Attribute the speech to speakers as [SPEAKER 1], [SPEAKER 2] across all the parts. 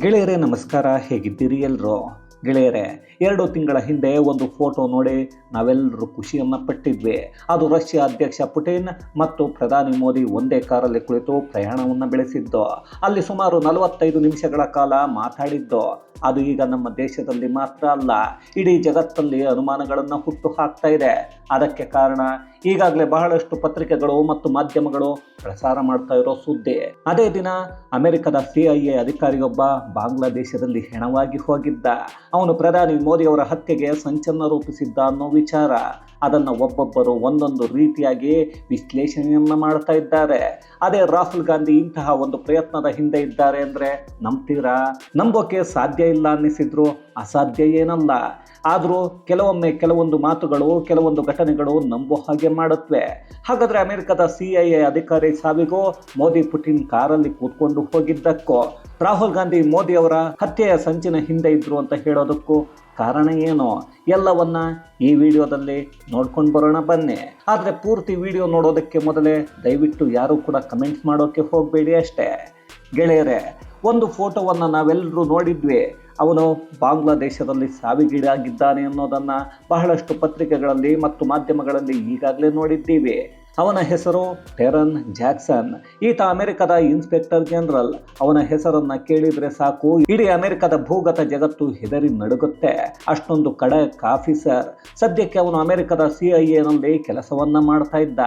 [SPEAKER 1] ಗೆಳೆಯರೇ, ನಮಸ್ಕಾರ. ಹೇಗಿದ್ದೀರಿ ಎಲ್ಲರೂ ಗೆಳೆಯರೇ, ಎರಡು ತಿಂಗಳ ಹಿಂದೆ ಒಂದು ಫೋಟೋ ನೋಡಿ ನಾವೆಲ್ಲರೂ ಖುಷಿಯನ್ನು ಪಟ್ಟಿದ್ವಿ. ಅದು ರಷ್ಯಾ ಅಧ್ಯಕ್ಷ ಪುಟಿನ್ ಮತ್ತು ಪ್ರಧಾನಿ ಮೋದಿ ಒಂದೇ ಕಾರಲ್ಲಿ ಕುಳಿತು ಪ್ರಯಾಣವನ್ನು ಬೆಳೆಸಿದ್ದು. ಅಲ್ಲಿ ಸುಮಾರು ನಲವತ್ತೈದು ನಿಮಿಷಗಳ ಕಾಲ ಮಾತಾಡಿದ್ದು. ಅದು ಈಗ ನಮ್ಮ ದೇಶದಲ್ಲಿ ಮಾತ್ರ ಅಲ್ಲ, ಇಡೀ ಜಗತ್ತಲ್ಲಿ ಅನುಮಾನಗಳನ್ನು ಹುಟ್ಟು ಹಾಕ್ತಾ ಇದೆ. ಅದಕ್ಕೆ ಕಾರಣ ಈಗಾಗಲೇ ಬಹಳಷ್ಟು ಪತ್ರಿಕೆಗಳು ಮತ್ತು ಮಾಧ್ಯಮಗಳು ಪ್ರಸಾರ ಮಾಡ್ತಾ ಇರೋ ಸುದ್ದಿ. ಅದೇ ದಿನ ಅಮೆರಿಕದ ಸಿಐಎ ಅಧಿಕಾರಿಯೊಬ್ಬ ಬಾಂಗ್ಲಾದೇಶದಲ್ಲಿ ಹೆಣವಾಗಿ ಹೋಗಿದ್ದ. ಅವನು ಪ್ರಧಾನಿ ಮೋದಿ ಅವರ ಹತ್ಯೆಗೆ ಸಂಚಲನ ರೂಪಿಸಿದ್ದ ಅನ್ನೋ ವಿಚಾರ. ಅದನ್ನು ಒಬ್ಬೊಬ್ಬರು ಒಂದೊಂದು ರೀತಿಯಾಗಿ ವಿಶ್ಲೇಷಣೆಯನ್ನು ಮಾಡ್ತಾ ಇದ್ದಾರೆ. ಅದೇ ರಾಹುಲ್ ಗಾಂಧಿ ಇಂತಹ ಒಂದು ಪ್ರಯತ್ನದ ಹಿಂದೆ ಇದ್ದಾರೆ ಅಂದರೆ ನಂಬ್ತೀರಾ? ನಂಬೋಕೆ ಸಾಧ್ಯ ಇಲ್ಲ ಅನ್ನಿಸಿದ್ರು. ಅಸಾಧ್ಯ ಏನಲ್ಲ. ಆದರೂ ಕೆಲವೊಮ್ಮೆ ಕೆಲವೊಂದು ಮಾತುಗಳು, ಕೆಲವೊಂದು ಘಟನೆಗಳು ನಂಬೋ ಹಾಗೆ ಮಾಡುತ್ತವೆ ಹಾಗಾದರೆ ಅಮೆರಿಕದ ಸಿ ಐ ಎ ಅಧಿಕಾರಿ ಸಾವಿಗೂ ಮೋದಿ ಪುಟಿನ್ ಕಾರಲ್ಲಿ ಕೂತ್ಕೊಂಡು ಹೋಗಿದ್ದಕ್ಕೋ, ರಾಹುಲ್ ಗಾಂಧಿ ಮೋದಿ ಅವರ ಹತ್ಯೆಯ ಸಂಚಿನ ಹಿಂದೆ ಇದ್ರು ಅಂತ ಹೇಳೋದಕ್ಕೂ ಕಾರಣ ಏನು? ಎಲ್ಲವನ್ನ ಈ ವಿಡಿಯೋದಲ್ಲಿ ನೋಡ್ಕೊಂಡು ಬರೋಣ ಬನ್ನಿ. ಆದರೆ ಪೂರ್ತಿ ವಿಡಿಯೋ ನೋಡೋದಕ್ಕೆ ಮೊದಲೇ ದಯವಿಟ್ಟು ಯಾರೂ ಕೂಡ ಕಮೆಂಟ್ಸ್ ಮಾಡೋಕ್ಕೆ ಹೋಗಬೇಡಿ ಅಷ್ಟೇ. ಗೆಳೆಯರೇ, ಒಂದು ಫೋಟೋವನ್ನು ನಾವೆಲ್ಲರೂ ನೋಡಿದ್ವಿ. ಅವನು ಬಾಂಗ್ಲಾದೇಶದಲ್ಲಿ ಸಾವಿಗೀಡಾಗಿದ್ದಾನೆ ಅನ್ನೋದನ್ನು ಬಹಳಷ್ಟು ಪತ್ರಿಕೆಗಳಲ್ಲಿ ಮತ್ತು ಮಾಧ್ಯಮಗಳಲ್ಲಿ ಈಗಾಗಲೇ ನೋಡಿದ್ದೀವಿ. ಅವನ ಹೆಸರು ಟೆರನ್ ಜಾಕ್ಸನ್. ಈತ ಅಮೆರಿಕದ ಇನ್ಸ್ಪೆಕ್ಟರ್ ಜನರಲ್. ಅವನ ಹೆಸರನ್ನ ಕೇಳಿದ್ರೆ ಸಾಕು, ಇಡೀ ಅಮೆರಿಕದ ಭೂಗತ ಜಗತ್ತು ಹೆದರಿ ನಡುಗುತ್ತೆ. ಅಷ್ಟೊಂದು ಖಡಕ್ ಆಫೀಸರ್. ಸದ್ಯಕ್ಕೆ ಅವನು ಅಮೆರಿಕದ ಸಿ ಐ ಎನಲ್ಲಿ ಕೆಲಸವನ್ನ ಮಾಡ್ತಾ ಇದ್ದ.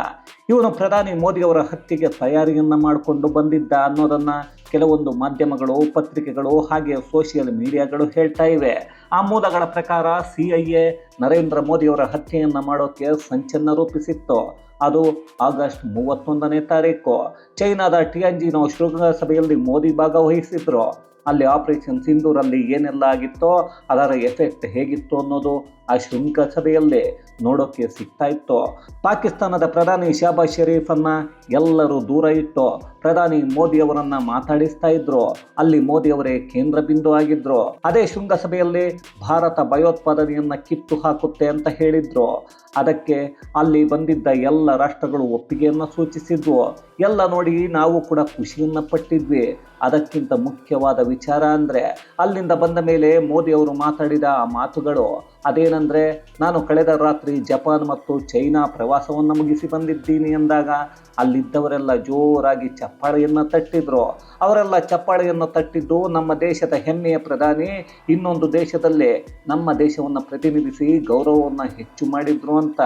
[SPEAKER 1] ಇವನು ಪ್ರಧಾನಿ ಮೋದಿಯವರ ಹತ್ಯೆಗೆ ತಯಾರಿಯನ್ನ ಮಾಡಿಕೊಂಡು ಬಂದಿದ್ದ ಅನ್ನೋದನ್ನ ಕೆಲವೊಂದು ಮಾಧ್ಯಮಗಳು, ಪತ್ರಿಕೆಗಳು, ಹಾಗೆ ಸೋಷಿಯಲ್ ಮೀಡಿಯಾಗಳು ಹೇಳ್ತಾ ಇವೆ. ಆ ಮೂಲಗಳ ಪ್ರಕಾರ ಸಿ ಐ ಎ ನರೇಂದ್ರ ಮೋದಿಯವರ ಹತ್ಯೆಯನ್ನು ಮಾಡೋಕ್ಕೆ ಸಂಚನ್ನ ರೂಪಿಸಿತ್ತು. ಅದು ಆಗಸ್ಟ್ ಮೂವತ್ತೊಂದನೇ ತಾರೀಕು. ಚೈನಾದ ಟಿಯಂಜಿನೋ ಶೃಂಗಸಭೆಯಲ್ಲಿ ಮೋದಿ ಭಾಗವಹಿಸಿದ್ರು. ಅಲ್ಲಿ ಆಪರೇಷನ್ ಸಿಂಧೂರಲ್ಲಿ ಏನೆಲ್ಲ ಆಗಿತ್ತೋ, ಅದರ ಎಫೆಕ್ಟ್ ಹೇಗಿತ್ತು ಅನ್ನೋದು ಆ ಶೃಂಗಸಭೆಯಲ್ಲಿ ನೋಡೋಕ್ಕೆ ಸಿಗ್ತಾ ಇತ್ತು. ಪಾಕಿಸ್ತಾನದ ಪ್ರಧಾನಿ ಶಹಬಾಜ್ ಶರೀಫನ್ನ ಎಲ್ಲರೂ ದೂರ ಇಟ್ಟು ಪ್ರಧಾನಿ ಮೋದಿ ಅವರನ್ನ ಮಾತಾಡಿಸ್ತಾ ಇದ್ರು. ಅಲ್ಲಿ ಮೋದಿಯವರೇ ಕೇಂದ್ರ ಬಿಂದು ಆಗಿದ್ರು. ಅದೇ ಶೃಂಗಸಭೆಯಲ್ಲಿ ಭಾರತ ಭಯೋತ್ಪಾದನೆಯನ್ನು ಕಿತ್ತು ಹಾಕುತ್ತೆ ಅಂತ ಹೇಳಿದ್ರು. ಅದಕ್ಕೆ ಅಲ್ಲಿ ಬಂದಿದ್ದ ಎಲ್ಲ ರಾಷ್ಟ್ರಗಳು ಒಪ್ಪಿಗೆಯನ್ನು ಸೂಚಿಸಿದ್ವು. ಎಲ್ಲ ನೋಡಿ ನಾವು ಕೂಡ ಖುಷಿಯನ್ನು ಪಟ್ಟಿದ್ವಿ. ಅದಕ್ಕಿಂತ ಮುಖ್ಯವಾದ ವಿಚಾರ ಅಂದರೆ ಅಲ್ಲಿಂದ ಬಂದ ಮೇಲೆ ಮೋದಿ ಅವರು ಮಾತಾಡಿದ ಆ ಮಾತುಗಳು. ಅದೇನೆಂದರೆ, ನಾನು ಕಳೆದ ರಾತ್ರಿ ಜಪಾನ್ ಮತ್ತು ಚೈನಾ ಪ್ರವಾಸವನ್ನು ಮುಗಿಸಿ ಬಂದಿದ್ದೀನಿ ಎಂದಾಗ ಅಲ್ಲಿದ್ದವರೆಲ್ಲ ಜೋರಾಗಿ ಚಪ್ಪಾಳೆಯನ್ನು ತಟ್ಟಿದ್ರು. ಅವರೆಲ್ಲ ಚಪ್ಪಾಳೆಯನ್ನು ತಟ್ಟಿದ್ದು ನಮ್ಮ ದೇಶದ ಹೆಮ್ಮೆಯ ಪ್ರಧಾನಿ, ಇನ್ನೊಂದು ದೇಶದಲ್ಲೇ ನಮ್ಮ ದೇಶವನ್ನು ಪ್ರತಿನಿಧಿಸಿ ಗೌರವವನ್ನು ಹೆಚ್ಚು ಮಾಡಿದ್ರು ಅಂತ.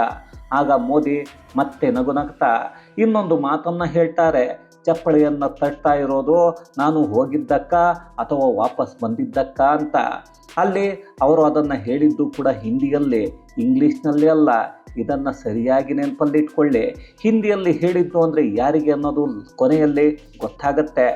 [SPEAKER 1] ಆಗ ಮೋದಿ ಮತ್ತೆ ನಗು ನಗ್ತಾ ಇನ್ನೊಂದು ಮಾತನ್ನು ಹೇಳ್ತಾರೆ. ಚಪ್ಪಳೆಯನ್ನು ತಟ್ತಾ ಇರೋದು ನಾನು ಹೋಗಿದ್ದಕ್ಕ ಅಥವಾ ವಾಪಸ್ ಬಂದಿದ್ದಕ್ಕ ಅಂತ. ಅಲ್ಲಿ ಅವರು ಅದನ್ನು ಹೇಳಿದ್ದು ಕೂಡ ಹಿಂದಿಯಲ್ಲೇ, ಇಂಗ್ಲೀಷ್ನಲ್ಲಿ ಅಲ್ಲ. ಇದನ್ನು ಸರಿಯಾಗಿ ನೆನಪಲ್ಲಿಟ್ಕೊಳ್ಳಿ ಹಿಂದಿಯಲ್ಲಿ ಹೇಳಿದ್ದು ಅಂದರೆ ಯಾರಿಗೆ ಅನ್ನೋದು ಕೊನೆಯಲ್ಲಿ ಗೊತ್ತಾಗತ್ತೆ.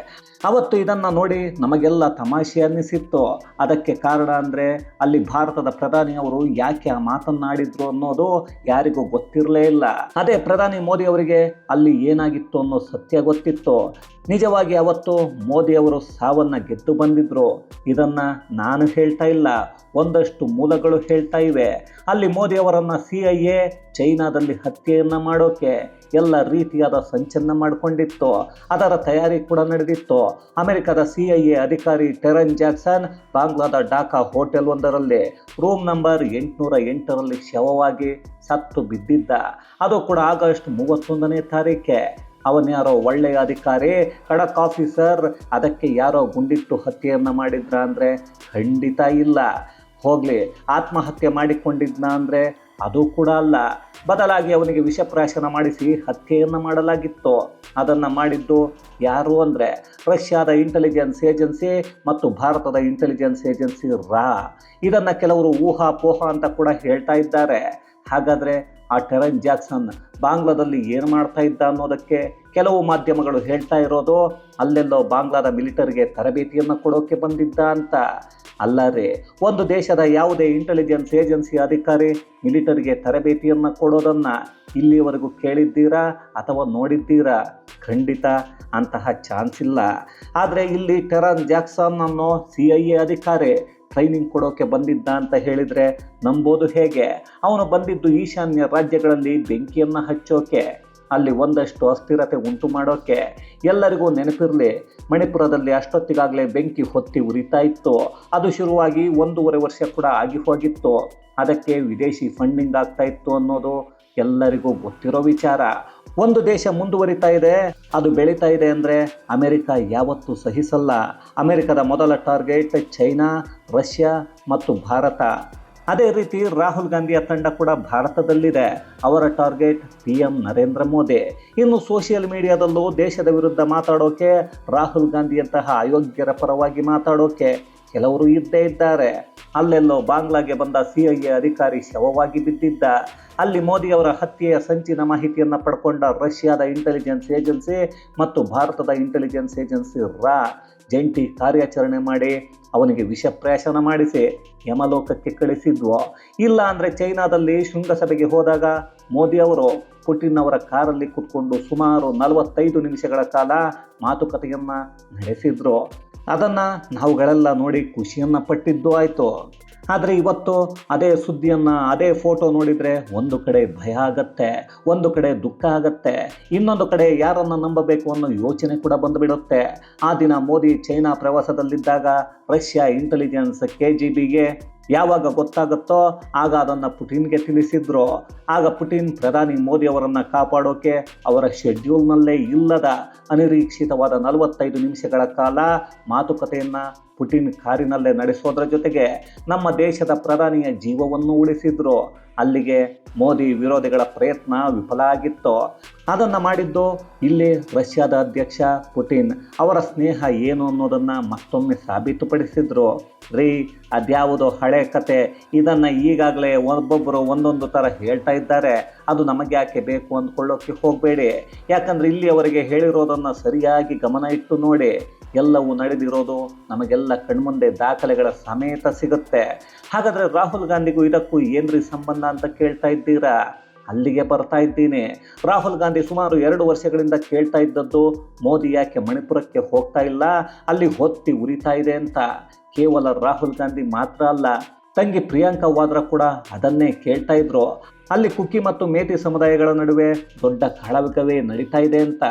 [SPEAKER 1] ಅವತ್ತು ಇದನ್ನು ನೋಡಿ ನಮಗೆಲ್ಲ ತಮಾಷೆ ಅನ್ನಿಸಿತ್ತು. ಅದಕ್ಕೆ ಕಾರಣ ಅಂದರೆ ಅಲ್ಲಿ ಭಾರತದ ಪ್ರಧಾನಿ ಅವರು ಯಾಕೆ ಆ ಮಾತನ್ನಾಡಿದ್ರು ಅನ್ನೋದು ಯಾರಿಗೂ ಗೊತ್ತಿರಲೇ ಇಲ್ಲ. ಅದೇ ಪ್ರಧಾನಿ ಮೋದಿ ಅವರಿಗೆ ಅಲ್ಲಿ ಏನಾಗಿತ್ತು ಅನ್ನೋ ಸತ್ಯ ಗೊತ್ತಿತ್ತು. ನಿಜವಾಗಿ ಅವತ್ತು ಮೋದಿಯವರು ಸಾವನ್ನ ಗೆದ್ದು ಬಂದಿದ್ರು. ಇದನ್ನು ನಾನು ಹೇಳ್ತಾ ಇಲ್ಲ. ಒಂದಷ್ಟು ಮೂಲಗಳು ಹೇಳ್ತಾ ಇವೆ. ಅಲ್ಲಿ ಮೋದಿ ಅವರನ್ನ ಸಿ ಐ ಎ, ಚೈನಾದಲ್ಲಿ ಹತ್ಯೆಯನ್ನ ಮಾಡೋಕೆ ಎಲ್ಲ ರೀತಿಯಾದ ಸಂಚನ್ನ ಮಾಡಿಕೊಂಡಿತ್ತು. ಅದರ ತಯಾರಿ ಕೂಡ ನಡೆದಿತ್ತು. ಅಮೆರಿಕದ ಸಿ ಅಧಿಕಾರಿ ಟೆರನ್ ಜಾಕ್ಸನ್, ಬಾಂಗ್ಲಾದ ಡಾಕಾ ಹೋಟೆಲ್ ಒಂದರಲ್ಲಿ ರೂಮ್ ನಂಬರ್ ಎಂಟುನೂರ ಎಂಟರಲ್ಲಿ ಶವವಾಗಿ ಸತ್ತು ಬಿದ್ದಿದ್ದ. ಅದು ಕೂಡ ಆಗಸ್ಟ್ ಮೂವತ್ತೊಂದನೇ ತಾರೀಕೆ. ಅವನ್ಯಾರೋ ಒಳ್ಳೆಯ ಅಧಿಕಾರಿ, ಖಡಕ್ ಆಫೀಸರ್, ಅದಕ್ಕೆ ಯಾರೋ ಗುಂಡಿಟ್ಟು ಹತ್ಯೆಯನ್ನು ಮಾಡಿದ್ರ ಅಂದರೆ ಖಂಡಿತ ಇಲ್ಲ. ಹೋಗಲಿ, ಆತ್ಮಹತ್ಯೆ ಮಾಡಿಕೊಂಡಿದ್ನ ಅಂದರೆ ಅದು ಕೂಡ ಅಲ್ಲ. ಬದಲಾಗಿ ಅವನಿಗೆ ವಿಷಪ್ರಾಶನ ಮಾಡಿಸಿ ಹತ್ಯೆಯನ್ನು ಮಾಡಲಾಗಿತ್ತು. ಅದನ್ನು ಮಾಡಿದ್ದು ಯಾರು ಅಂದರೆ ರಷ್ಯಾದ ಇಂಟೆಲಿಜೆನ್ಸ್ ಏಜೆನ್ಸಿ ಮತ್ತು ಭಾರತದ ಇಂಟೆಲಿಜೆನ್ಸ್ ಏಜೆನ್ಸಿ ರಾ. ಇದನ್ನು ಕೆಲವರು ಊಹಾಪೋಹ ಅಂತ ಕೂಡ ಹೇಳ್ತಾ ಇದ್ದಾರೆ. ಹಾಗಾದರೆ ಆ ಟೆರನ್ ಜಾಕ್ಸನ್ ಬಾಂಗ್ಲಾದಲ್ಲಿ ಏನು ಮಾಡ್ತಾ ಇದ್ದ ಅನ್ನೋದಕ್ಕೆ ಕೆಲವು ಮಾಧ್ಯಮಗಳು ಹೇಳ್ತಾ ಇರೋದು, ಅಲ್ಲೆಲ್ಲೋ ಬಾಂಗ್ಲಾದ ಮಿಲಿಟರಿಗೆ ತರಬೇತಿಯನ್ನು ಕೊಡೋಕೆ ಬಂದಿದ್ದ ಅಂತ. ಅಲ್ಲ ರೀ ಒಂದು ದೇಶದ ಯಾವುದೇ ಇಂಟೆಲಿಜೆನ್ಸ್ ಏಜೆನ್ಸಿ ಅಧಿಕಾರಿ ಮಿಲಿಟರಿಗೆ ತರಬೇತಿಯನ್ನು ಕೊಡೋದನ್ನು ಇಲ್ಲಿವರೆಗೂ ಕೇಳಿದ್ದೀರಾ ಅಥವಾ ನೋಡಿದ್ದೀರಾ? ಖಂಡಿತ, ಅಂತಹ ಚಾನ್ಸ್ ಇಲ್ಲ. ಆದರೆ ಇಲ್ಲಿ ಟೆರನ್ ಜಾಕ್ಸನ್ ಅನ್ನೋ ಸಿ ಐ ಎ ಅಧಿಕಾರಿ ಟ್ರೈನಿಂಗ್ ಕೊಡೋಕೆ ಬಂದಿದ್ದ ಅಂತ ಹೇಳಿದರೆ ನಂಬೋದು ಹೇಗೆ? ಅವನು ಬಂದಿದ್ದು ಈಶಾನ್ಯ ರಾಜ್ಯಗಳಲ್ಲಿ ಬೆಂಕಿಯನ್ನು ಹಚ್ಚೋಕೆ, ಅಲ್ಲಿ ಒಂದಷ್ಟು ಅಸ್ಥಿರತೆ ಉಂಟು ಮಾಡೋಕೆ. ಎಲ್ಲರಿಗೂ ನೆನಪಿರಲಿ, ಮಣಿಪುರದಲ್ಲಿ ಅಷ್ಟೊತ್ತಿಗಾಗಲೇ ಬೆಂಕಿ ಹೊತ್ತಿ ಉರಿತಾ ಇತ್ತು. ಅದು ಶುರುವಾಗಿ ಒಂದೂವರೆ ವರ್ಷ ಕೂಡ ಆಗಿ ಹೋಗಿತ್ತು. ಅದಕ್ಕೆ ವಿದೇಶಿ ಫಂಡಿಂಗ್ ಆಗ್ತಾ ಇತ್ತು ಅನ್ನೋದು ಎಲ್ಲರಿಗೂ ಗೊತ್ತಿರೋ ವಿಚಾರ. ಒಂದು ದೇಶ ಮುಂದುವರಿತಾ ಇದೆ, ಅದು ಬೆಳೀತಾ ಇದೆ ಅಂದರೆ ಅಮೆರಿಕ ಯಾವತ್ತೂ ಸಹಿಸಲ್ಲ. ಅಮೆರಿಕದ ಮೊದಲ ಟಾರ್ಗೆಟ್ ಚೈನಾ, ರಷ್ಯಾ ಮತ್ತು ಭಾರತ. ಅದೇ ರೀತಿ ರಾಹುಲ್ ಗಾಂಧಿಯ ತಂಡ ಕೂಡ ಭಾರತದಲ್ಲಿದೆ. ಅವರ target P M Narendra Modi. ಇನ್ನು ಸೋಷಿಯಲ್ ಮೀಡಿಯಾದಲ್ಲೂ ದೇಶದ ವಿರುದ್ಧ ಮಾತಾಡೋಕೆ, ರಾಹುಲ್ ಗಾಂಧಿಯಂತಹ ಅಯೋಗ್ಯರ ಪರವಾಗಿ ಮಾತಾಡೋಕೆ. ಕೆಲವರು ಇದ್ದೇ ಇದ್ದಾರೆ. ಅಲ್ಲೆಲ್ಲೋ ಬಾಂಗ್ಲಾಗೆ ಬಂದ ಸಿ ಐ ಎ ಅಧಿಕಾರಿ ಶವವಾಗಿ ಬಿದ್ದಿದ್ದ. ಅಲ್ಲಿ ಮೋದಿಯವರ ಹತ್ಯೆಯ ಸಂಚಿನ ಮಾಹಿತಿಯನ್ನು ಪಡ್ಕೊಂಡ ರಷ್ಯಾದ ಇಂಟೆಲಿಜೆನ್ಸ್ ಏಜೆನ್ಸಿ ಮತ್ತು ಭಾರತದ ಇಂಟೆಲಿಜೆನ್ಸ್ ಏಜೆನ್ಸಿ ರಾ ಜಂಟಿ ಕಾರ್ಯಾಚರಣೆ ಮಾಡಿ, ಅವನಿಗೆ ವಿಷಪ್ರಾಶನ ಮಾಡಿಸಿ, ಯಮಲೋಕಕ್ಕೆ ಕಳಿಸಿದ್ವು. ಇಲ್ಲ ಅಂದರೆ ಚೈನಾದಲ್ಲಿ ಶೃಂಗಸಭೆಗೆ ಹೋದಾಗ ಮೋದಿ ಅವರು ಪುಟಿನ್ ಅವರ ಕಾರಲ್ಲಿ ಕುತ್ಕೊಂಡು ಸುಮಾರು ನಲವತ್ತೈದು ನಿಮಿಷಗಳ ಕಾಲ ಮಾತುಕತೆಯನ್ನು ನಡೆಸಿದ್ರು. ಅದನ್ನು ನಾವುಗಳೆಲ್ಲ ನೋಡಿ ಖುಷಿಯನ್ನು ಪಟ್ಟಿದ್ದು ಆಯಿತು. ಆದರೆ ಇವತ್ತು ಅದೇ ಸುದ್ದಿಯನ್ನು, ಅದೇ ಫೋಟೋ ನೋಡಿದರೆ ಒಂದು ಕಡೆ ಭಯ ಆಗತ್ತೆ, ಒಂದು ಕಡೆ ದುಃಖ ಆಗತ್ತೆ, ಇನ್ನೊಂದು ಕಡೆ ಯಾರನ್ನು ನಂಬಬೇಕು ಅನ್ನೋ ಯೋಚನೆ ಕೂಡ ಬಂದುಬಿಡುತ್ತೆ. ಆ ದಿನ ಮೋದಿ ಚೈನಾ ಪ್ರವಾಸದಲ್ಲಿದ್ದಾಗ ರಷ್ಯಾ ಇಂಟೆಲಿಜೆನ್ಸ್ ಕೆ ಜಿ ಬಿಗೆ ಯಾವಾಗ ಗೊತ್ತಾಗುತ್ತೋ ಆಗ ಅದನ್ನು ಪುಟಿನ್ಗೆ ತಿಳಿಸಿದ್ರು. ಆಗ ಪುಟಿನ್ ಪ್ರಧಾನಿ ಮೋದಿಯವರನ್ನು ಕಾಪಾಡೋಕೆ ಅವರ ಶೆಡ್ಯೂಲ್ನಲ್ಲೇ ಇಲ್ಲದ ಅನಿರೀಕ್ಷಿತವಾದ ನಲವತ್ತೈದು ನಿಮಿಷಗಳ ಕಾಲ ಮಾತುಕತೆಯನ್ನು ಪುಟಿನ್ ಕಾರಿನಲ್ಲೇ ನಡೆಸೋದ್ರ ಜೊತೆಗೆ ನಮ್ಮ ದೇಶದ ಪ್ರಧಾನಿಯ ಜೀವವನ್ನು ಉಳಿಸಿದ್ರು. ಅಲ್ಲಿಗೆ ಮೋದಿ ವಿರೋಧಿಗಳ ಪ್ರಯತ್ನ ವಿಫಲ ಆಗಿತ್ತು. ಅದನ್ನು ಮಾಡಿದ್ದು ಇಲ್ಲಿ ರಷ್ಯಾದ ಅಧ್ಯಕ್ಷ ಪುಟಿನ್. ಅವರ ಸ್ನೇಹ ಏನು ಅನ್ನೋದನ್ನು ಮತ್ತೊಮ್ಮೆ ಸಾಬೀತುಪಡಿಸಿದ್ರು. ರೀ, ಅದ್ಯಾವುದೋ ಹಳೆ ಕತೆ. ಇದನ್ನು ಈಗಾಗಲೇ ಒಬ್ಬೊಬ್ಬರು ಒಂದೊಂದು ಥರ ಹೇಳ್ತಾ ಇದ್ದಾರೆ. ಅದು ನಮಗೆ ಯಾಕೆ ಬೇಕು ಅಂದ್ಕೊಳ್ಳೋಕ್ಕೆ ಹೋಗಬೇಡಿ. ಯಾಕಂದರೆ ಇಲ್ಲಿಯವರೆಗೆ ಹೇಳಿರೋದನ್ನು ಸರಿಯಾಗಿ ಗಮನ ಇಟ್ಟು ನೋಡಿ, ಎಲ್ಲವೂ ನಡೆದಿರೋದು ನಮಗೆಲ್ಲ ಕಣ್ಮುಂದೆ ದಾಖಲೆಗಳ ಸಮೇತ ಸಿಗುತ್ತೆ. ಹಾಗಾದರೆ ರಾಹುಲ್ ಗಾಂಧಿಗೂ ಇದಕ್ಕೂ ಏನ್ರಿ ಸಂಬಂಧ ಅಂತ ಕೇಳ್ತಾ ಇದ್ದೀರಾ? ಅಲ್ಲಿಗೆ ಬರ್ತಾ ಇದ್ದೀನಿ. ರಾಹುಲ್ ಗಾಂಧಿ ಸುಮಾರು ಎರಡು ವರ್ಷಗಳಿಂದ ಕೇಳ್ತಾ ಇದ್ದದ್ದು ಮೋದಿ ಯಾಕೆ ಮಣಿಪುರಕ್ಕೆ ಹೋಗ್ತಾ ಇಲ್ಲ? ಅಲ್ಲಿ ಹೊತ್ತಿ ಉರಿತಾ ಇದೆ ಅಂತ. ಕೇವಲ ರಾಹುಲ್ ಗಾಂಧಿ ಮಾತ್ರ ಅಲ್ಲ, ತಂಗಿ ಪ್ರಿಯಾಂಕಾ ವಾದ್ರಾ ಕೂಡ ಅದನ್ನೇ ಕೇಳ್ತಾ ಇದ್ರು. ಅಲ್ಲಿ ಕುಕ್ಕಿ ಮತ್ತು ಮೇತಿ ಸಮುದಾಯಗಳ ನಡುವೆ ದೊಡ್ಡ ಕಾಳವಿಕವೇ ನಡೀತಾ ಇದೆ ಅಂತ.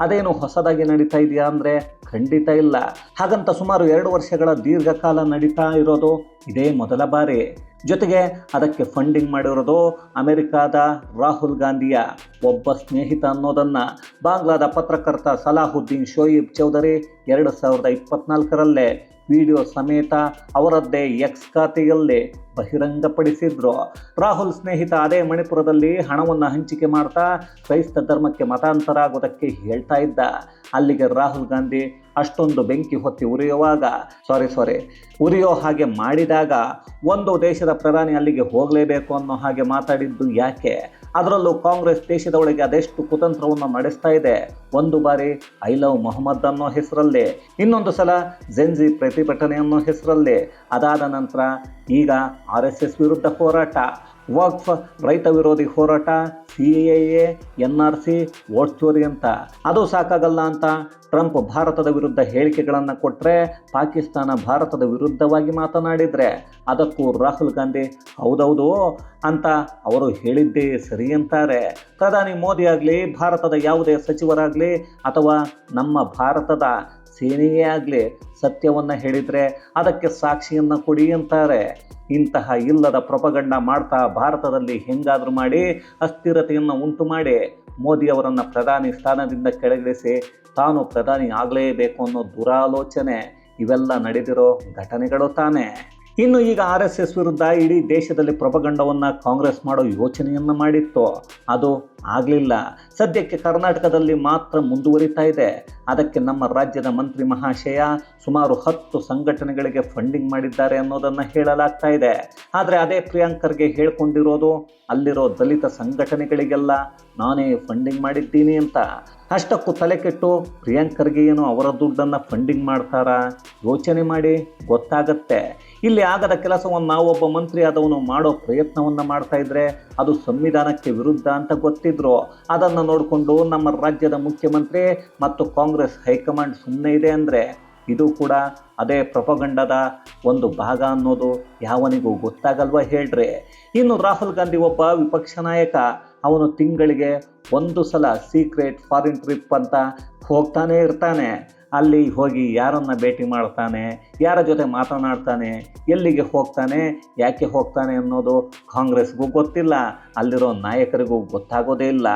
[SPEAKER 1] ಅದೇನು ಹೊಸದಾಗಿ ನಡೀತಾ ಇದೆಯಾ ಅಂದರೆ ಖಂಡಿತ ಇಲ್ಲ. ಹಾಗಂತ ಸುಮಾರು ಎರಡು ವರ್ಷಗಳ ದೀರ್ಘಕಾಲ ನಡೀತಾ ಇರೋದು ಇದೇ ಮೊದಲ ಬಾರಿ. ಜೊತೆಗೆ ಅದಕ್ಕೆ ಫಂಡಿಂಗ್ ಮಾಡಿರೋದು ಅಮೆರಿಕಾದ ರಾಹುಲ್ ಗಾಂಧಿಯ ಒಬ್ಬ ಸ್ನೇಹಿತ ಅನ್ನೋದನ್ನು. ಬಾಂಗ್ಲಾದ ಪತ್ರಕರ್ತ ಸಲಾಹುದ್ದೀನ್ ಶೋಯಿಬ್ ಚೌಧರಿ ಎರಡು ಸಾವಿರದ ಇಪ್ಪತ್ನಾಲ್ಕರಲ್ಲೇ ವಿಡಿಯೋ ಸಮೇತ ಅವರದ್ದೇ ಎಕ್ಸ್ ಖಾತೆಯಲ್ಲೇ ಬಹಿರಂಗಪಡಿಸಿದ್ರು. ರಾಹುಲ್ ಸ್ನೇಹಿತ ಅದೇ ಮಣಿಪುರದಲ್ಲಿ ಹಣವನ್ನು ಹಂಚಿಕೆ ಮಾಡ್ತಾ ಕ್ರೈಸ್ತ ಧರ್ಮಕ್ಕೆ ಮತಾಂತರ ಆಗೋದಕ್ಕೆ ಹೇಳ್ತಾ ಇದ್ದ. ಅಲ್ಲಿಗೆ ರಾಹುಲ್ ಗಾಂಧಿ ಅಷ್ಟೊಂದು ಬೆಂಕಿ ಹೊತ್ತಿ ಉರಿಯುವಾಗ, ಸಾರಿ ಸಾರಿ, ಉರಿಯೋ ಹಾಗೆ ಮಾಡಿದಾಗ ಒಂದು ದೇಶದ ಪ್ರಧಾನಿ ಅಲ್ಲಿಗೆ ಹೋಗಲೇಬೇಕು ಅನ್ನೋ ಹಾಗೆ ಮಾತಾಡಿದ್ದು ಯಾಕೆ? ಅದರಲ್ಲೂ ಕಾಂಗ್ರೆಸ್ ದೇಶದ ಒಳಗೆ ಅದೆಷ್ಟು ಕುತಂತ್ರವನ್ನು ನಡೆಸ್ತಾ ಇದೆ? ಒಂದು ಬಾರಿ ಐ ಲವ್ ಮೊಹಮ್ಮದ್ ಅನ್ನೋ ಹೆಸರಲ್ಲಿ, ಇನ್ನೊಂದು ಸಲ ಜೆನ್ಜಿ ಪ್ರತಿಭಟನೆ ಅನ್ನೋ ಹೆಸರಲ್ಲಿ, ಅದಾದ ನಂತರ ಈಗ ಆರ್ ಎಸ್ ಎಸ್ ವಿರುದ್ಧ ಹೋರಾಟ, ವಕ್ಫ್ ರೈತ ವಿರೋಧಿ ಹೋರಾಟ C A A, N R C vote ಅಂತ. ಅದು ಸಾಕಾಗಲ್ಲ ಅಂತ ಟ್ರಂಪ್ ಭಾರತದ ವಿರುದ್ಧ ಹೇಳಿಕೆಗಳನ್ನು ಕೊಟ್ಟರೆ ಪಾಕಿಸ್ತಾನ ಭಾರತದ ವಿರುದ್ಧವಾಗಿ ಮಾತನಾಡಿದರೆ. ಅದಕ್ಕೂ ರಾಹುಲ್ ಗಾಂಧಿ, ಹೌದೌದು ಅಂತ ಅವರು ಹೇಳಿದ್ದೇ ಸರಿ ಅಂತಾರೆ. ಪ್ರಧಾನಿ ಮೋದಿ ಆಗಲಿ, ಭಾರತದ ಯಾವುದೇ ಸಚಿವರಾಗಲಿ ಅಥವಾ ನಮ್ಮ ಭಾರತದ ಸೇನೆಯೇ ಆಗಲಿ ಸತ್ಯವನ್ನು ಹೇಳಿದರೆ ಅದಕ್ಕೆ ಸಾಕ್ಷಿಯನ್ನು ಕೊಡಿ ಅಂತಾರೆ. ಇಂತಹ ಇಲ್ಲದ ಪ್ರೊಪಗಂಡ ಮಾಡ್ತಾ ಭಾರತದಲ್ಲಿ ಹೆಂಗಾದರೂ ಮಾಡಿ ಅಸ್ಥಿರತೆಯನ್ನು ಉಂಟು ಮಾಡಿ ಮೋದಿಯವರನ್ನು ಪ್ರಧಾನಿ ಸ್ಥಾನದಿಂದ ಕೆಳಗಿಳಿಸಿ ತಾನು ಪ್ರಧಾನಿ ಆಗಲೇಬೇಕು ಅನ್ನೋ ದುರಾಲೋಚನೆ ಇವೆಲ್ಲ ನಡೆದಿರೋ ಘಟನೆಗಳು ತಾನೇ. ಇನ್ನು ಈಗ ಆರ್ ಎಸ್ ಎಸ್ ವಿರುದ್ಧ ಇಡೀ ದೇಶದಲ್ಲಿ ಪ್ರಪಗಂಡವನ್ನು ಕಾಂಗ್ರೆಸ್ ಮಾಡೋ ಯೋಚನೆಯನ್ನು ಮಾಡಿತ್ತು. ಅದು ಆಗಲಿಲ್ಲ. ಸದ್ಯಕ್ಕೆ ಕರ್ನಾಟಕದಲ್ಲಿ ಮಾತ್ರ ಮುಂದುವರಿತಾ ಇದೆ. ಅದಕ್ಕೆ ನಮ್ಮ ರಾಜ್ಯದ ಮಂತ್ರಿ ಮಹಾಶಯ ಸುಮಾರು ಹತ್ತು ಸಂಘಟನೆಗಳಿಗೆ ಫಂಡಿಂಗ್ ಮಾಡಿದ್ದಾರೆ ಅನ್ನೋದನ್ನು ಹೇಳಲಾಗ್ತಾ ಇದೆ. ಆದರೆ ಅದೇ ಪ್ರಿಯಾಂಕರ್ಗೆ ಹೇಳ್ಕೊಂಡಿರೋದು, ಅಲ್ಲಿರೋ ದಲಿತ ಸಂಘಟನೆಗಳಿಗೆಲ್ಲ ನಾನೇ ಫಂಡಿಂಗ್ ಮಾಡಿದ್ದೀನಿ ಅಂತ. ಅಷ್ಟಕ್ಕೂ ತಲೆ ಕೆಟ್ಟು ಪ್ರಿಯಾಂಕರ್ಗೆ ಏನು ಅವರ ದುಡ್ಡನ್ನು ಫಂಡಿಂಗ್ ಮಾಡ್ತಾರಾ? ಯೋಚನೆ ಮಾಡಿ ಗೊತ್ತಾಗತ್ತೆ. ಇಲ್ಲಿ ಆಗದ ಕೆಲಸವನ್ನು ನಾವೊಬ್ಬ ಮಂತ್ರಿ ಆದವನು ಮಾಡೋ ಪ್ರಯತ್ನವನ್ನು ಮಾಡ್ತಾ ಇದ್ರೆ ಅದು ಸಂವಿಧಾನಕ್ಕೆ ವಿರುದ್ಧ ಅಂತ ಗೊತ್ತಿದ್ರು. ಅದನ್ನು ನೋಡಿಕೊಂಡು ನಮ್ಮ ರಾಜ್ಯದ ಮುಖ್ಯಮಂತ್ರಿ ಮತ್ತು ಕಾಂಗ್ರೆಸ್ ಹೈಕಮಾಂಡ್ ಸುಮ್ಮನೆ ಇದೆ ಅಂದರೆ ಇದು ಕೂಡ ಅದೇ ಪ್ರಪಗಂಡದ ಒಂದು ಭಾಗ ಅನ್ನೋದು ಯಾವನಿಗೂ ಗೊತ್ತಾಗಲ್ವ ಹೇಳ್ರಿ. ಇನ್ನು ರಾಹುಲ್ ಗಾಂಧಿ ಒಬ್ಬ ವಿಪಕ್ಷ ನಾಯಕ. ಅವನು ತಿಂಗಳಿಗೆ ಒಂದು ಸಲ ಸೀಕ್ರೆಟ್ ಫಾರಿನ್ ಟ್ರಿಪ್ ಅಂತ ಹೋಗ್ತಾನೆ ಇರ್ತಾನೆ. ಅಲ್ಲಿ ಹೋಗಿ ಯಾರನ್ನು ಭೇಟಿ ಮಾಡ್ತಾನೆ, ಯಾರ ಜೊತೆ ಮಾತನಾಡ್ತಾನೆ, ಎಲ್ಲಿಗೆ ಹೋಗ್ತಾನೆ, ಯಾಕೆ ಹೋಗ್ತಾನೆ ಅನ್ನೋದು ಕಾಂಗ್ರೆಸ್ಗೂ ಗೊತ್ತಿಲ್ಲ, ಅಲ್ಲಿರೋ ನಾಯಕರಿಗೂ ಗೊತ್ತಾಗೋದೇ ಇಲ್ಲ.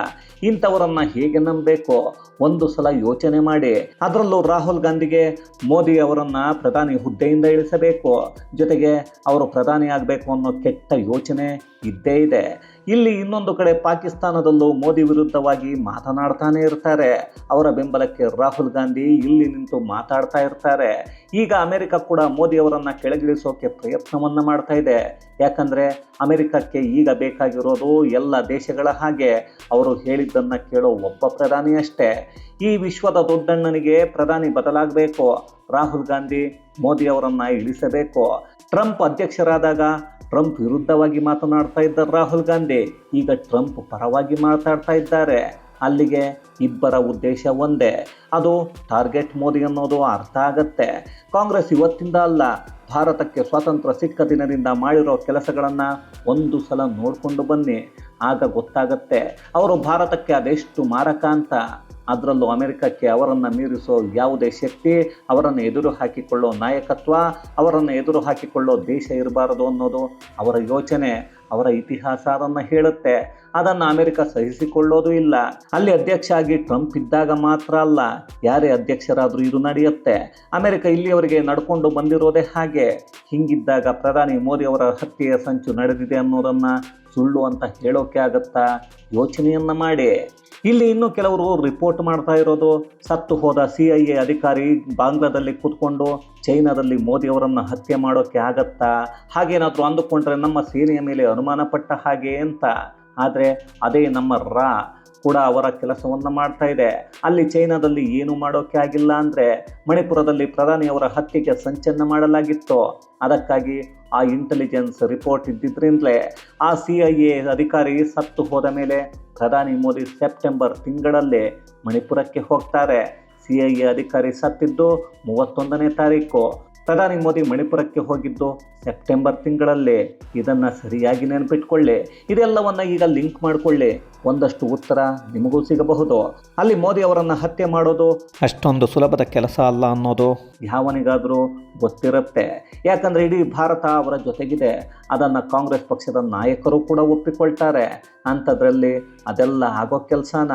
[SPEAKER 1] ಇಂಥವರನ್ನು ಹೇಗೆ ನಂಬಬೇಕು? ಒಂದು ಸಲ ಯೋಚನೆ ಮಾಡಿ. ಅದರಲ್ಲೂ ರಾಹುಲ್ ಗಾಂಧಿಗೆ ಮೋದಿ ಅವರನ್ನು ಪ್ರಧಾನಿ ಹುದ್ದೆಯಿಂದ ಇಳಿಸಬೇಕು. ಜೊತೆಗೆ ಅವರು ಪ್ರಧಾನಿ ಆಗಬೇಕು ಅನ್ನೋ ಕೆಟ್ಟ ಯೋಚನೆ ಇದ್ದೇ ಇದೆ. ಇಲ್ಲಿ ಇನ್ನೊಂದು ಕಡೆ ಪಾಕಿಸ್ತಾನದಲ್ಲೂ ಮೋದಿ ವಿರುದ್ಧವಾಗಿ ಮಾತನಾಡ್ತಾನೆ ಇರ್ತಾರೆ. ಅವರ ಬೆಂಬಲಕ್ಕೆ ರಾಹುಲ್ ಗಾಂಧಿ ಇಲ್ಲಿ ನಿಂತು ಮಾತಾಡ್ತಾ ಇರ್ತಾರೆ. ಈಗ ಅಮೆರಿಕ ಕೂಡ ಮೋದಿ ಅವರನ್ನು ಕೆಳಗಿಳಿಸೋಕೆ ಪ್ರಯತ್ನವನ್ನು ಮಾಡ್ತಾ ಇದೆ. ಯಾಕಂದರೆ ಅಮೆರಿಕಕ್ಕೆ ಈಗ ಬೇಕಾಗಿರೋದು ಎಲ್ಲ ದೇಶಗಳ ಹಾಗೆ. ಅವರು ಹೇಳಿದ್ದನ್ನು ಕೇಳೋ ಒಬ್ಬ ಪ್ರಧಾನಿ ಅಷ್ಟೇ. ಈ ವಿಶ್ವದ ದೊಡ್ಡಣ್ಣನಿಗೆ ಪ್ರಧಾನಿ ಬದಲಾಗಬೇಕು. ರಾಹುಲ್ ಗಾಂಧಿ ಮೋದಿ ಅವರನ್ನು ಇಳಿಸಬೇಕು. ಟ್ರಂಪ್ ಅಧ್ಯಕ್ಷರಾದಾಗ ಟ್ರಂಪ್ ವಿರುದ್ಧವಾಗಿ ಮಾತನಾಡ್ತಾ ಇದ್ದ ರಾಹುಲ್ ಗಾಂಧಿ, ಈಗ ಟ್ರಂಪ್ ಪರವಾಗಿ ಮಾತಾಡ್ತಾ ಇದ್ದಾರೆ. ಅಲ್ಲಿಗೆ ಇಬ್ಬರ ಉದ್ದೇಶ ಒಂದೇ, ಅದು ಟಾರ್ಗೆಟ್ ಮೋದಿ ಅನ್ನೋದು ಅರ್ಥ ಆಗತ್ತೆ. ಕಾಂಗ್ರೆಸ್ ಇವತ್ತಿಂದ ಅಲ್ಲ, ಭಾರತಕ್ಕೆ ಸ್ವಾತಂತ್ರ್ಯ ಸಿಕ್ಕ ದಿನದಿಂದ ಮಾಡಿರೋ ಕೆಲಸಗಳನ್ನು ಒಂದು ಸಲ ನೋಡಿಕೊಂಡು ಬನ್ನಿ. ಆಗ ಗೊತ್ತಾಗತ್ತೆ, ಅವರು ಭಾರತಕ್ಕೆ ಅದೆಷ್ಟು ಮಾರಕ ಅಂತ. ಅದರಲ್ಲೂ ಅಮೆರಿಕಕ್ಕೆ ಅವರನ್ನು ಮೀರಿಸೋ ಯಾವುದೇ ಶಕ್ತಿ ಅವರನ್ನು ಎದುರು ಹಾಕಿಕೊಳ್ಳೋ ನಾಯಕತ್ವ, ಅವರನ್ನು ಎದುರು ಹಾಕಿಕೊಳ್ಳೋ ದೇಶ ಇರಬಾರದು ಅನ್ನೋದು ಅವರ ಯೋಚನೆ. ಅವರ ಇತಿಹಾಸ ಅದನ್ನು ಹೇಳುತ್ತೆ. ಅದನ್ನು ಅಮೆರಿಕ ಸಹಿಸಿಕೊಳ್ಳೋದು ಇಲ್ಲ. ಅಲ್ಲಿ ಅಧ್ಯಕ್ಷ ಆಗಿ ಟ್ರಂಪ್ ಇದ್ದಾಗ ಮಾತ್ರ ಅಲ್ಲ, ಯಾರೇ ಅಧ್ಯಕ್ಷರಾದರೂ ಇದು ನಡೆಯುತ್ತೆ. ಅಮೆರಿಕ ಇಲ್ಲಿಯವರಿಗೆ ನಡ್ಕೊಂಡು ಬಂದಿರೋದೇ ಹಾಗೆ. ಹಿಂಗಿದ್ದಾಗ ಪ್ರಧಾನಿ ಮೋದಿ ಅವರ ಹತ್ಯೆಯ ಸಂಚು ನಡೆದಿದೆ ಅನ್ನೋದನ್ನು ಸುಳ್ಳು ಅಂತ ಹೇಳೋಕೆ ಆಗುತ್ತಾ? ಯೋಚನೆಯನ್ನ ಮಾಡಿ. ಇಲ್ಲಿ ಇನ್ನು ಕೆಲವರು ರಿಪೋರ್ಟ್ ಮಾಡ್ತಾ ಇರೋದು, ಸತ್ತು ಹೋದ ಸಿ ಐ ಎ ಅಧಿಕಾರಿ ಬಾಂಗ್ಲಾದಲ್ಲಿ ಕೂತ್ಕೊಂಡು ಚೈನಾದಲ್ಲಿ ಮೋದಿ ಅವರನ್ನು ಹತ್ಯೆ ಮಾಡೋಕೆ ಆಗತ್ತಾ? ಹಾಗೇನಾದರೂ ಅಂದುಕೊಂಡ್ರೆ ನಮ್ಮ ಸೇನೆಯ ಮೇಲೆ ಅನುಮಾನ ಪಟ್ಟ ಹಾಗೆ ಅಂತ. ಆದರೆ ಅದೇ ನಮ್ಮ ರಾ ಕೂಡ ಅವರ ಕೆಲಸವನ್ನು ಮಾಡ್ತಾ ಇದೆ. ಅಲ್ಲಿ ಚೈನಾದಲ್ಲಿ ಏನು ಮಾಡೋಕೆ ಆಗಿಲ್ಲ ಅಂದರೆ ಮಣಿಪುರದಲ್ಲಿ ಪ್ರಧಾನಿಯವರ ಹತ್ಯೆಗೆ ಸಂಚನ್ನ ಮಾಡಲಾಗಿತ್ತು. ಅದಕ್ಕಾಗಿ ಆ ಇಂಟೆಲಿಜೆನ್ಸ್ ರಿಪೋರ್ಟ್ ಇದ್ದಿದ್ದರಿಂದಲೇ ಆ ಸಿ ಐ ಎ ಅಧಿಕಾರಿ ಸತ್ತು ಹೋದ ಮೇಲೆ ಪ್ರಧಾನಿ ಮೋದಿ ಸೆಪ್ಟೆಂಬರ್ ತಿಂಗಳಲ್ಲೇ ಮಣಿಪುರಕ್ಕೆ ಹೋಗ್ತಾರೆ. ಸಿ ಐ ಎ ಅಧಿಕಾರಿ ಸತ್ತಿದ್ದು ಮೂವತ್ತೊಂದನೇ ತಾರೀಕು. ಪ್ರಧಾನಿ ಮೋದಿ ಮಣಿಪುರಕ್ಕೆ ಹೋಗಿದ್ದು ಸೆಪ್ಟೆಂಬರ್ ತಿಂಗಳಲ್ಲೇ. ಇದನ್ನು ಸರಿಯಾಗಿ ನೆನಪಿಟ್ಕೊಳ್ಳಿ. ಇದೆಲ್ಲವನ್ನ ಈಗ ಲಿಂಕ್ ಮಾಡಿಕೊಳ್ಳಿ. ಒಂದಷ್ಟು ಉತ್ತರ ನಿಮಗೂ ಸಿಗಬಹುದು. ಅಲ್ಲಿ ಮೋದಿ ಅವರನ್ನು ಹತ್ಯೆ ಮಾಡೋದು ಅಷ್ಟೊಂದು ಸುಲಭದ ಕೆಲಸ ಅಲ್ಲ ಅನ್ನೋದು. ಯಾವನಿಗಾದರೂ ಗೊತ್ತಿರುತ್ತೆ. ಯಾಕಂದರೆ ಇಡೀ ಭಾರತ ಅವರ ಜೊತೆಗಿದೆ. ಅದನ್ನು ಕಾಂಗ್ರೆಸ್ ಪಕ್ಷದ ನಾಯಕರು ಕೂಡ ಒಪ್ಪಿಕೊಳ್ತಾರೆ. ಅಂಥದ್ರಲ್ಲಿ ಅದೆಲ್ಲ ಆಗೋ ಕೆಲಸನ.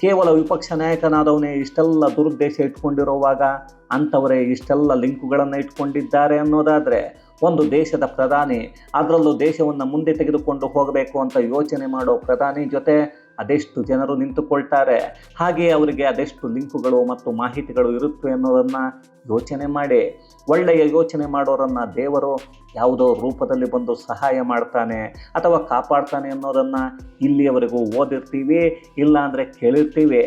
[SPEAKER 1] ಕೇವಲ ವಿಪಕ್ಷ ನಾಯಕನಾದವನೇ ಇಷ್ಟೆಲ್ಲ ದುರುದ್ದೇಶ ಇಟ್ಕೊಂಡಿರುವಾಗ ಅಂಥವರೇ ಇಷ್ಟೆಲ್ಲ ಲಿಂಕುಗಳನ್ನು ಇಟ್ಕೊಂಡಿದ್ದಾರೆ ಅನ್ನೋದಾದರೆ, ಒಂದು ದೇಶದ ಪ್ರಧಾನಿ, ಅದರಲ್ಲೂ ದೇಶವನ್ನು ಮುಂದೆ ತೆಗೆದುಕೊಂಡು ಹೋಗಬೇಕು ಅಂತ ಯೋಚನೆ ಮಾಡೋ ಪ್ರಧಾನಿ ಜೊತೆ ಅದೆಷ್ಟು ಜನರು ನಿಂತುಕೊಳ್ತಾರೆ, ಹಾಗೆ ಅವರಿಗೆ ಅದೆಷ್ಟು ಲಿಂಕುಗಳು ಮತ್ತು ಮಾಹಿತಿಗಳು ಇರುತ್ತೆ ಅನ್ನೋದನ್ನು ಯೋಚನೆ ಮಾಡಿ. ಒಳ್ಳೆಯ ಯೋಚನೆ ಮಾಡೋರನ್ನು ದೇವರು ಯಾವುದೋ ರೂಪದಲ್ಲಿ ಬಂದು ಸಹಾಯ ಮಾಡ್ತಾನೆ ಅಥವಾ ಕಾಪಾಡ್ತಾನೆ ಅನ್ನೋದನ್ನು ಇಲ್ಲಿಯವರೆಗೂ ಓದಿರ್ತೀವಿ, ಇಲ್ಲಾಂದರೆ ಕೇಳಿರ್ತೀವಿ.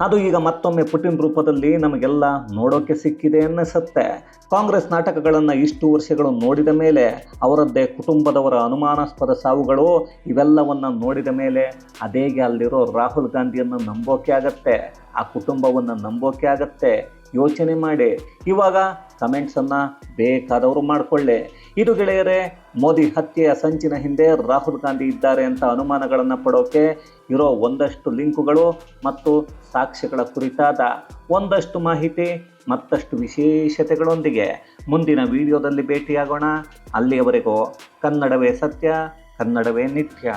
[SPEAKER 1] ಅದು ಈಗ ಮತ್ತೊಮ್ಮೆ ಪುಟಿನ್ ರೂಪದಲ್ಲಿ ನಮಗೆಲ್ಲ ನೋಡೋಕೆ ಸಿಕ್ಕಿದೆ ಅನ್ನಿಸುತ್ತೆ. ಕಾಂಗ್ರೆಸ್ ನಾಟಕಗಳನ್ನು ಇಷ್ಟು ವರ್ಷಗಳು ನೋಡಿದ ಮೇಲೆ, ಅವರದ್ದೇ ಕುಟುಂಬದವರ ಅನುಮಾನಾಸ್ಪದ ಸಾವುಗಳು ಇವೆಲ್ಲವನ್ನು ನೋಡಿದ ಮೇಲೆ ಅದೇಗೆ ಅಲ್ಲಿರೋ ರಾಹುಲ್ ಗಾಂಧಿಯನ್ನು ನಂಬೋಕೆ ಆಗತ್ತೆ. ಆ ಕುಟುಂಬವನ್ನು ನಂಬೋಕೆ ಆಗತ್ತೆ. ಯೋಚನೆ ಮಾಡಿ. ಇವಾಗ ಕಮೆಂಟ್ಸನ್ನು ಬೇಕಾದವರು ಮಾಡಿಕೊಳ್ಳಿ. ಇದು ಗೆಳೆಯರೇ, ಮೋದಿ ಹತ್ಯೆಯ ಸಂಚಿನ ಹಿಂದೆ ರಾಹುಲ್ ಗಾಂಧಿ ಇದ್ದಾರೆ ಅಂತ ಅನುಮಾನಗಳನ್ನು ಪಡೋಕೆ ಇರೋ ಒಂದಷ್ಟು ಲಿಂಕುಗಳು ಮತ್ತು ಸಾಕ್ಷ್ಯಗಳ ಕುರಿತಾದ ಒಂದಷ್ಟು ಮಾಹಿತಿ, ಮತ್ತಷ್ಟು ವಿಶೇಷತೆಗಳೊಂದಿಗೆ ಮುಂದಿನ ವಿಡಿಯೋದಲ್ಲಿ ಭೇಟಿಯಾಗೋಣ. ಅಲ್ಲಿಯವರೆಗೂ ಕನ್ನಡವೇ ಸತ್ಯ, ಕನ್ನಡವೇ ನಿತ್ಯ.